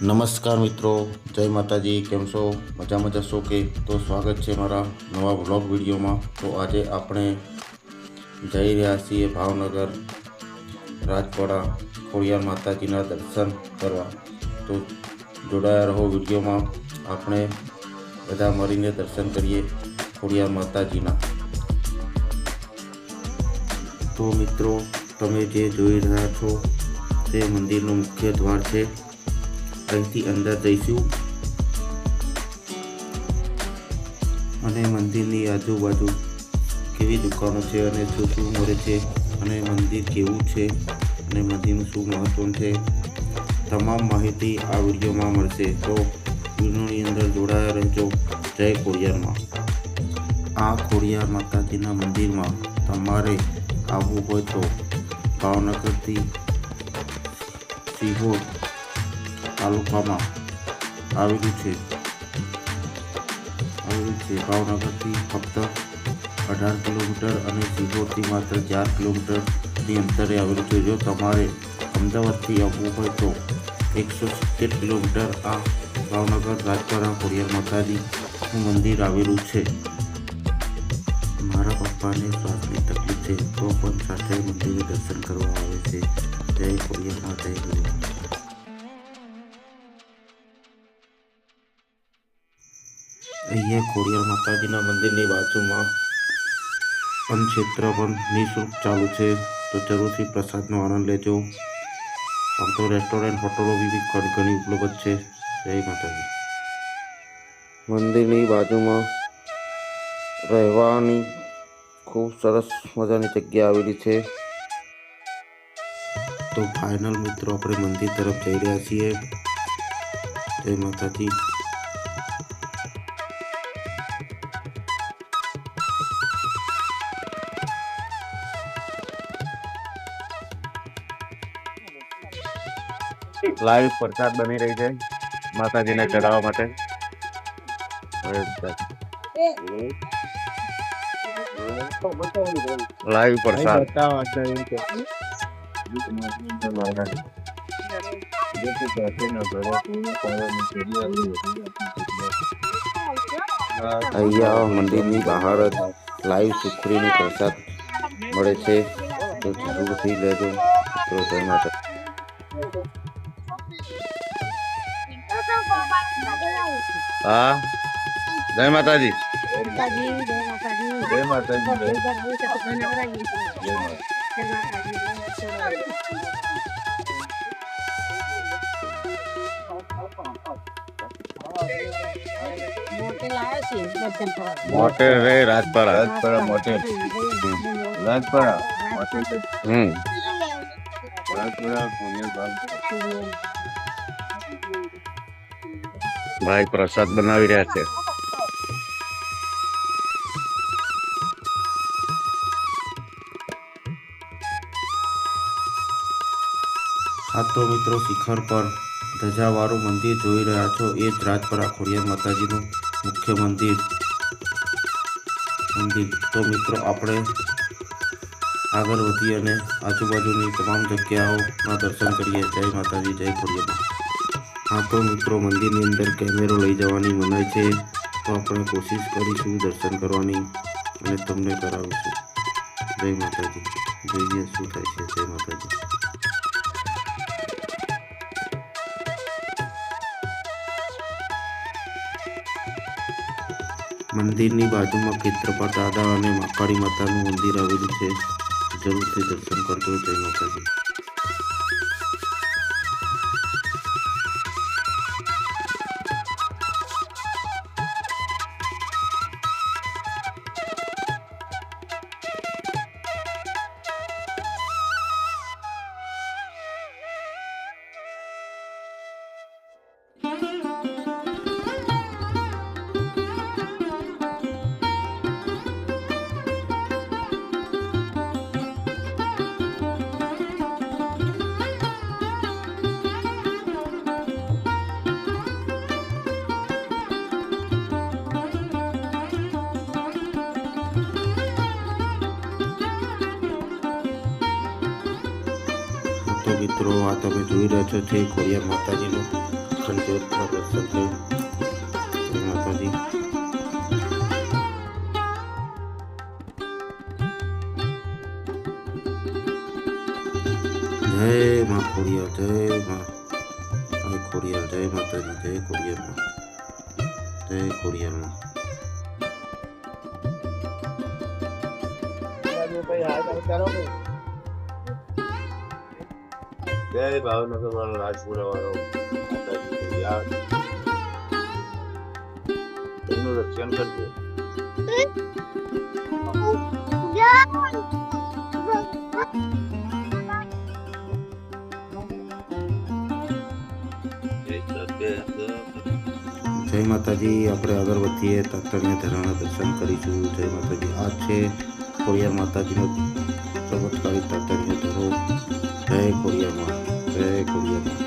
નમસ્કાર મિત્રો, જય માતાજી, કેમ છો? મજા મજા છો કે? તો સ્વાગત છે મારા નવા વ્લોગ વિડીયોમાં. તો આજે આપણે જઈ રહ્યા છીએ ભાવનગર રાજપરા ખોડિયાર માતાજીના દર્શન કરવા. તો જોડાયા રહો વિડીયોમાં. આપણે બધા મળીને દર્શન કરીએ ખોડિયાર માતાજીના. તો મિત્રો, તમે જે જોઈ રહ્યા છો, તે મંદિરનું મુખ્ય દ્વાર છે. અહીંથી અંદર જઈશું. અને મંદિરની આજુબાજુ કેવી દુકાનો છે અને શું શું મળે છે અને મંદિર કેવું છે અને મંદિરનું શું મહત્વ છે, તમામ માહિતી આ વિડીયોમાં મળશે. તો વિડીયોની અંદર જોડાયા રહેજો. જય ખોડિયારમાં આ ખોડિયાર માતાજીના મંદિરમાં તમારે આવવું હોય તો ભાવનગરથી સિહોર તાલુકામાં આવેલું છે આવેલું છે ભાવનગરથી ફક્ત અઢાર કિલોમીટર અને સિહોરથી માત્ર ચાર કિલોમીટરની અંતરે આવેલું છે જો તમારે અમદાવાદથી આવવું હોય તો એકસો સિત્તેર કિલોમીટર આ ભાવનગર રાજપરા ખોડિયાર માતાજીનું મંદિર આવેલું છે મારા પપ્પાને શ્વાસની તકલીફ છે તો પણ સાથે મંદિરે દર્શન કરવા આવે છે જય કોરિયર માતા અહીંયા ખોડિયાર માતાજીના મંદિરની બાજુમાં અન્ન ક્ષેત્ર પણ નિઃશુલ્ક ચાલુ છે. તો જરૂરથી પ્રસાદનો આનંદ લેજો. આમ તો રેસ્ટોરન્ટ હોટલો બી ઘણી ઘણી ઉપલબ્ધ છે. જય માતાજી. મંદિરની બાજુમાં રહેવાની ખૂબ સરસ મજાની જગ્યા આવેલી છે. તો ફાઇનલ મિત્રો આપણે મંદિર તરફ જઈ રહ્યા છીએ. જય માતાજી. લાઈવ પ્રસાદ બની રહી છે માતાજીને ચડાવવા માટે. લાઈવ પ્રસાદ. અહીંયા મંદિરની બહાર જ લાઈવ સુખડીની પ્રસાદ મળે છે. તો જરૂરથી લેજો. મિત્રો જય માતા હા. જય માતાજી. જય માતાજી, મોટે રે રાજપરા. રાજપરા મોટે. રાજપરા હમ. રાજપરા ભાઈ પ્રસાદ બનાવી રહ્યા છે. હા તો મિત્રો, શિખર પર ધજાવાળું મંદિર જોઈ રહ્યા છો. એ જ રાજપરા ખોડિયાર માતાજીનું મુખ્ય મંદિર. મંદિર. તો મિત્રો, આપણે આગળ વધી અને આજુબાજુની તમામ જગ્યાઓના દર્શન કરીએ. જય માતાજી, જય ખોડિયાર હા તો મિત્રો મંદિરની અંદર કેમેરો લઈ જવાની મનાય છે, તો આપણે કોશિશ કરીશું દર્શન કરવાની અને તમને કરાવીશું. જય માતાજી. જોઈએ શું થાય છે, જય માતાજી. મંદિરની બાજુમાં ખેત્રપા દાદા અને માકાળી માતાનું મંદિર આવેલું છે. જરૂરથી દર્શન કરજો, જય માતાજી. તો મિત્રો આ તમે જોઈ રહ્યા છો તે ખોડિયાર માતાજીનું માતાજી જય મા ખોડિયાર જય માં જય ખોડિયાર જય માતાજી જય ખોડિયાર માં જય ખોડિયાર માં જય ભાવનગર વાળો રાજપુરા વાળો યાદ એનું રક્ષણ કરજો જય માતાજી, આપણે અગરબત્તીએ તાતણિયા ધરાના દર્શન કરીશું. જય માતાજી, આ છે ખોડિયાર માતાજીનો ચમત્કારી તાતણિયા ધરો જય ખોડિયારમાં જય ખોડિયારમાં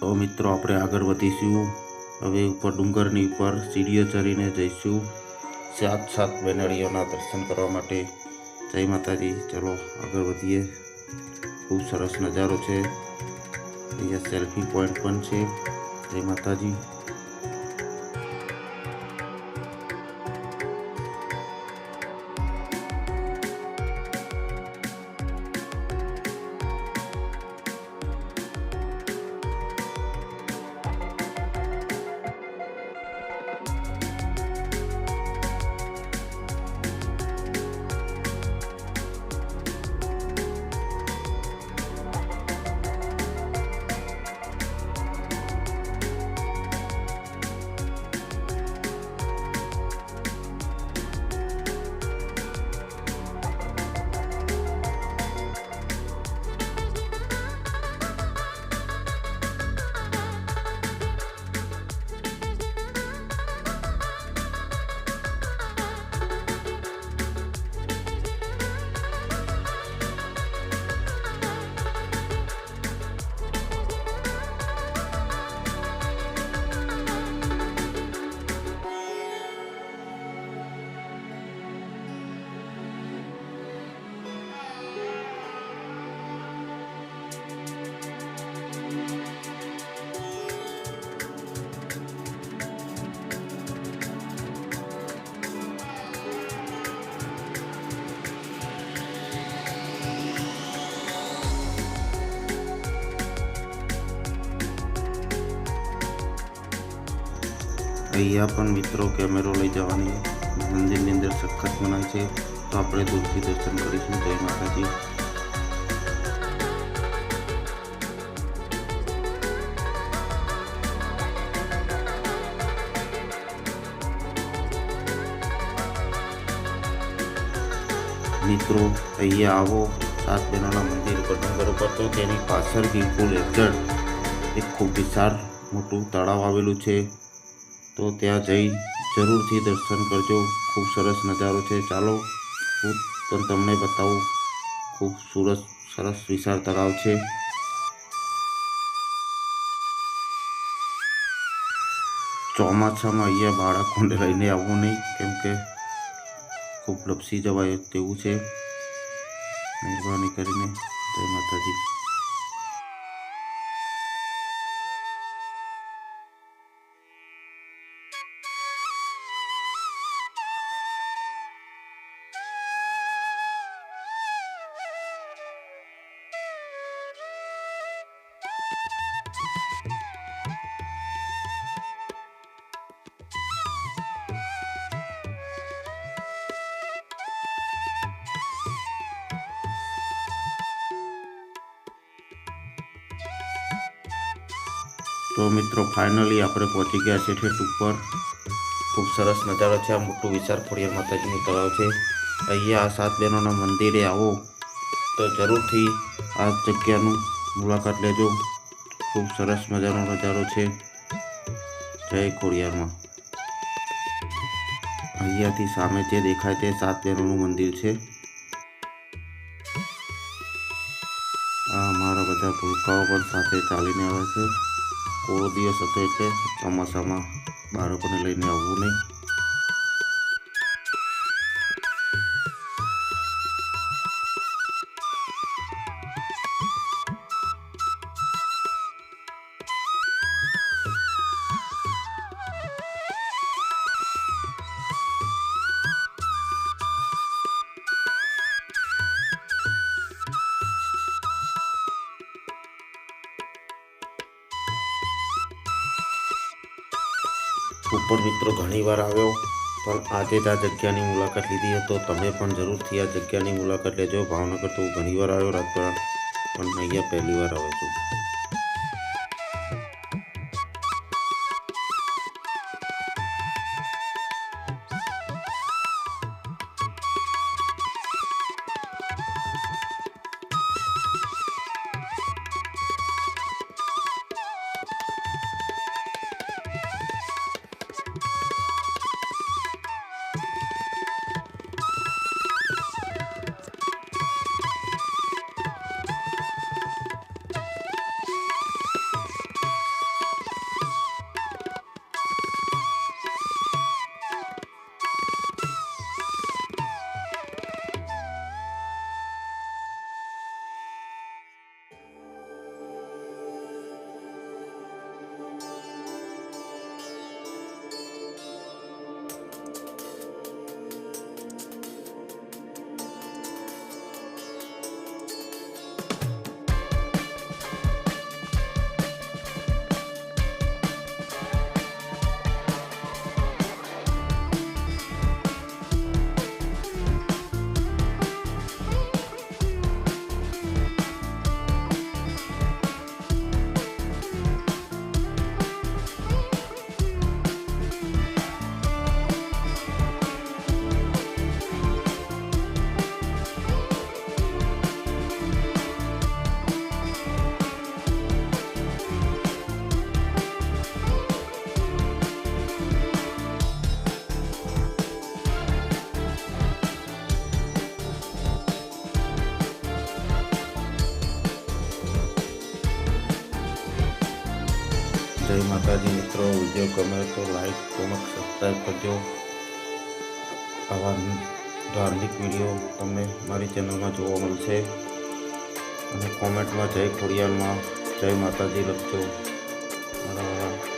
તો મિત્રો આપણે આગળ વધીશું. હવે ઉપર ડુંગરની ઉપર સીડીઓ ચડીને જઈશું. સાત સાત બેનડીઓના દર્શન કરવા માટે જય માતાજી. ચલો આગળ વધીએ. ખૂબ સરસ નજારો છે. અહીંયા સેલ્ફી પોઈન્ટ પણ છે. જય માતાજી. અહીંયા પણ મિત્રો કેમેરો લઈ જવાની મંદિરની અંદર સખત મનાય છે. તો આપણે દૂરથી દર્શન કરીશું. જય માતાજી. મિત્રો, અહીંયા આવો. સાત બહેનોના મંદિર ઉપર ડુંગર ઉપર. તો તેની પાછળ બિલકુલ એક્ઝેક્ટ એક ખૂબ વિશાળ મોટું તળાવ આવેલું છે. તો ત્યાં જઈ જરૂરથી દર્શન કરજો. ખૂબ સરસ નજારો છે. ચાલો, હું પણ તમને બતાવું. ખૂબ સુરસ, સરસ વિશાળ તળાવ છે. ચોમાસામાં અહીંયા બાળકોને લઈને આવવું નહીં, કેમ કે ખૂબ લપસી જવાય તેવું છે. મહેરબાની કરીને જય માતાજી. તો મિત્રો ફાઇનલી આપણે પહોંચી ગયા છે ઠેઠ ઉપર. ખૂબ સરસ નજારો છે, આ મોટું વિશાળ ખોડિયાર માતાજીનું તળાવ છે. અહીંયા આ સાત બહેનોના મંદિરે આવો. તો જરૂરથી આ જગ્યાનું મુલાકાત લેજો. ખૂબ સરસ મજાનો નજારો છે. જય ખોડિયારમાં. અહીંયાથી સામે જે દેખાય તે સાત બહેનોનું મંદિર છે. આ અમારા બધા ભૂલકાઓ પણ સાથે ચાલીને આવે છે. કોરો દિવસ હતો એટલે ચોમાસામાં બાળકોને લઈને આવવું નહીં. ઉપર મિત્રો ઘણીવાર આવ્યો, પણ આજે જ આ જગ્યાની મુલાકાત લીધી તો તમે પણ જરૂરથી આ જગ્યાની મુલાકાત લેજો. ભાવનગર તો હું ઘણીવાર આવ્યો રાજપરા પણ અહીંયા પહેલી વાર આવ્યો છું. જય માતાજી મિત્રો, વીડિયો ગમે તો લાઈક કોમેન્ટ સબસ્ક્રાઈબ કરજો. આવા ધાર્મિક વીડિયો તમને મારી ચેનલમાં જોવા મળશે. અને કોમેન્ટમાં જય ખોડિયારમાં જય માતાજી લખજો. મારા